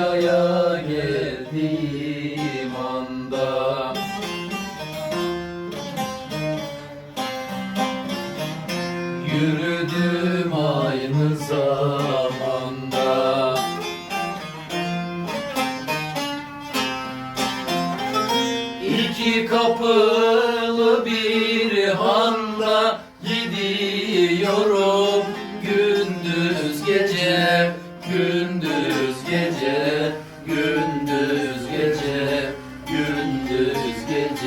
Dünyaya geldiğim anda. Yürüdüm aynı zamanda. İki kapılı bir handa